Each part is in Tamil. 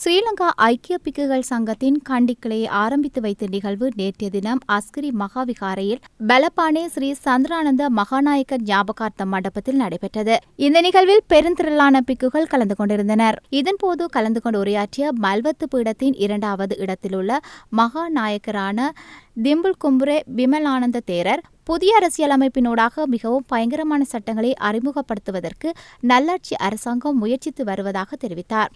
ஸ்ரீலங்கா ஐக்கிய பிக்குகள் சங்கத்தின் கண்டிக்கிளையை ஆரம்பித்து வைத்த நிகழ்வு நேற்றைய தினம் அஸ்கிரி மகாவிகாரையில் பலப்பானே ஸ்ரீ சந்திரானந்த மகாநாயக்கர் ஞாபகார்த்த மண்டபத்தில் நடைபெற்றது. இந்த நிகழ்வில் பெருந்திரளான பிக்குகள் கலந்து கொண்டிருந்தனர். இதன்போது கலந்து கொண்டு உரையாற்றிய மல்வத்து பீடத்தின் இரண்டாவது இடத்திலுள்ள மகாநாயக்கரான திம்பிள் கும்புரே பிமலானந்த தேரர் புதிய அரசியலமைப்பினூடாக மிகவும் பயங்கரமான சட்டங்களை அறிமுகப்படுத்துவதற்கு நல்லாட்சி அரசாங்கம் முயற்சித்து வருவதாக தெரிவித்தார்.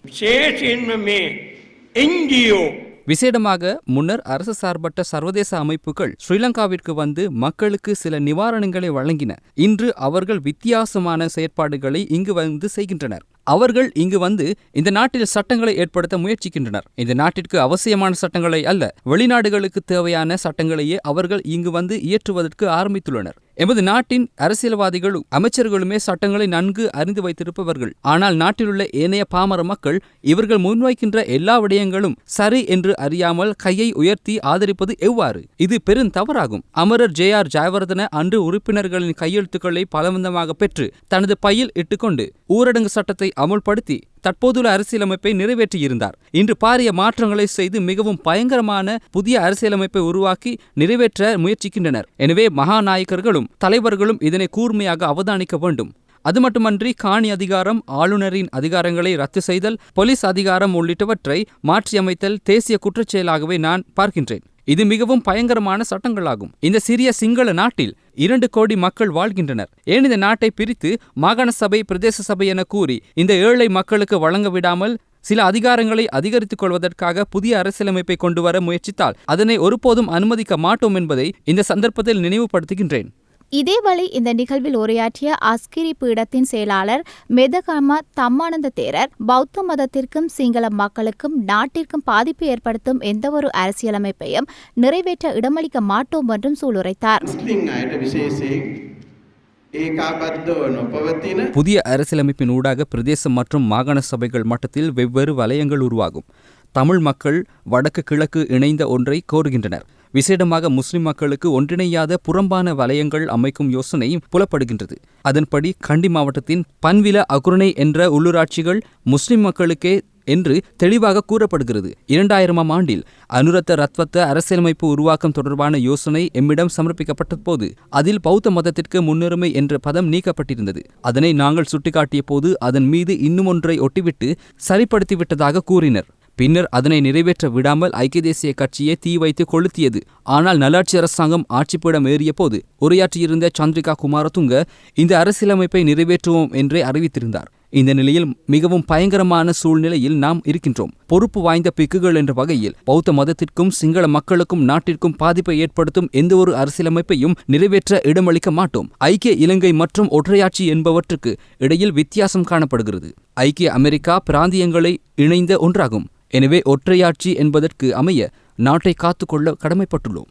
விசேடமாக முன்னர் அரசு சார்பட்ட சர்வதேச அமைப்புகள் ஸ்ரீலங்காவிற்கு வந்து மக்களுக்கு சில நிவாரணங்களை வழங்கின. இன்று அவர்கள் வித்தியாசமான செயற்பாடுகளை இங்கு வந்து செய்கின்றனர். அவர்கள் இங்கு வந்து இந்த நாட்டில் சட்டங்களை ஏற்படுத்த முயற்சிக்கின்றனர். இந்த நாட்டிற்கு அவசியமான சட்டங்களை அல்ல வெளிநாடுகளுக்கு தேவையான சட்டங்களையே அவர்கள் இங்கு வந்து இயற்றுவதற்கு ஆரம்பித்துள்ளனர். எமது நாட்டின் அரசியல்வாதிகளும் அமைச்சர்களுமே சட்டங்களை நன்கு அறிந்து வைத்திருப்பவர்கள். ஆனால் நாட்டிலுள்ள ஏனைய பாமர மக்கள் இவர்கள் முன்வைக்கின்ற எல்லா விடயங்களும் சரி என்று அறியாமல் கையை உயர்த்தி ஆதரிப்பது எவ்வாறு? இது பெரும் தவறாகும். அமரர் ஜே ஆர் ஜெயவர்தன அன்று உறுப்பினர்களின் கையெழுத்துக்களை பலவந்தமாக பெற்று தனது பையில் இட்டுக்கொண்டு ஊரடங்கு சட்டத்தை அமுல்படுத்தி தற்போதுள்ள அரசியலமைப்பை நிறைவேற்றியிருந்தார். இன்று பாரிய மாற்றங்களை செய்து மிகவும் பயங்கரமான புதிய அரசியலமைப்பை உருவாக்கி நிறைவேற்ற முயற்சிக்கின்றனர். எனவே மகாநாயக்கர்களும் தலைவர்களும் இதனை கூர்மையாக அவதானிக்க வேண்டும். அது மட்டுமன்றி காணி அதிகாரம் ஆளுநரின் அதிகாரங்களை ரத்து செய்தல் போலீஸ் அதிகாரம் உள்ளிட்டவற்றை மாற்றியமைத்தல் தேசிய குற்றச்செயலாகவே நான் பார்க்கின்றேன். இது மிகவும் பயங்கரமான சட்டங்களாகும். இந்த சிறிய சிங்கள நாட்டில் இரண்டு கோடி மக்கள் வாழ்கின்றனர். ஏன் இந்த நாட்டை பிரித்து மாகாண சபை பிரதேச சபை என கூறி இந்த ஏழை மக்களுக்கு வழங்க விடாமல் சில அதிகாரங்களை அதிகரித்துக் கொள்வதற்காக புதிய அரசியலமைப்பை கொண்டு வர முயற்சித்தால் அதனை ஒருபோதும் அனுமதிக்க மாட்டோம் என்பதை இந்த சந்தர்ப்பத்தில் நினைவுபடுத்துகின்றேன். இதே வழி இந்த நிகழ்வில் உரையாற்றிய அஸ்கிரி பீடத்தின் செயலாளர் மெதகம தம்மானந்த தேரர் பௌத்த மதத்திற்கும் சிங்கள மக்களுக்கும் நாட்டிற்கும் பாதிப்பு ஏற்படுத்தும் எந்தவொரு அரசியலமைப்பையும் நிறைவேற்ற இடமளிக்க மாட்டோம் என்றும் சூளுரைத்தார். புதிய அரசியலமைப்பின் ஊடாக பிரதேசம் மற்றும் மாகாண சபைகள் மட்டத்தில் வெவ்வேறு வலயங்கள் உருவாகும். தமிழ் மக்கள் வடக்கு கிழக்கு இணைந்த ஒன்றை கோருகின்றனர். விசேடமாக முஸ்லிம் மக்களுக்கு ஒன்றிணையாத புறம்பான வலயங்கள் அமைக்கும் யோசனையும் புலப்படுகின்றது. அதன்படி கண்டி மாவட்டத்தின் பன்வில அகுரணை என்ற உள்ளூராட்சிகள் முஸ்லிம் மக்களுக்கே என்று தெளிவாக கூறப்படுகிறது. இரண்டாயிரமாம் ஆண்டில் அனுரத்த ரத்வத்த அரசியலமைப்பு உருவாக்கம் தொடர்பான யோசனை எம்மிடம் சமர்ப்பிக்கப்பட்ட போது அதில் பௌத்த மதத்திற்கு முன்னுரிமை என்ற பதம் நீக்கப்பட்டிருந்தது. அதனை நாங்கள் சுட்டிக்காட்டிய போது அதன் மீது இன்னும் ஒன்றை ஒட்டிவிட்டு சரிப்படுத்திவிட்டதாக கூறினர். பின்னர் அதனை நிறைவேற்ற விடாமல் ஐக்கிய தேசிய கட்சியை தீ வைத்து கொளுத்தியது. ஆனால் நல்லாட்சி அரசாங்கம் ஆட்சிப்பீடம் ஏறிய போது உரையாற்றியிருந்த சந்திரிகா குமாரதுங்க இந்த அரசியலமைப்பை நிறைவேற்றுவோம் என்றே அறிவித்திருந்தார். இந்த நிலையில் மிகவும் பயங்கரமான சூழ்நிலையில் நாம் இருக்கின்றோம். பொறுப்பு வாய்ந்த பிக்குகள் என்ற வகையில் பௌத்த மதத்திற்கும் சிங்கள மக்களுக்கும் நாட்டிற்கும் பாதிப்பை ஏற்படுத்தும் எந்தவொரு அரசியலமைப்பையும் நிறைவேற்ற இடமளிக்க மாட்டோம். ஐக்கிய இலங்கை மற்றும் ஒற்றையாட்சி என்பவற்றுக்கு இடையில் வித்தியாசம் காணப்படுகிறது. ஐக்கிய அமெரிக்கா பிராந்தியங்களை இணைந்த ஒன்றாகும். எனவே ஒற்றையாட்சி என்பதற்கு அமைய நாட்டை காத்துக்கொள்ள கடமைப்பட்டுள்ளோம்.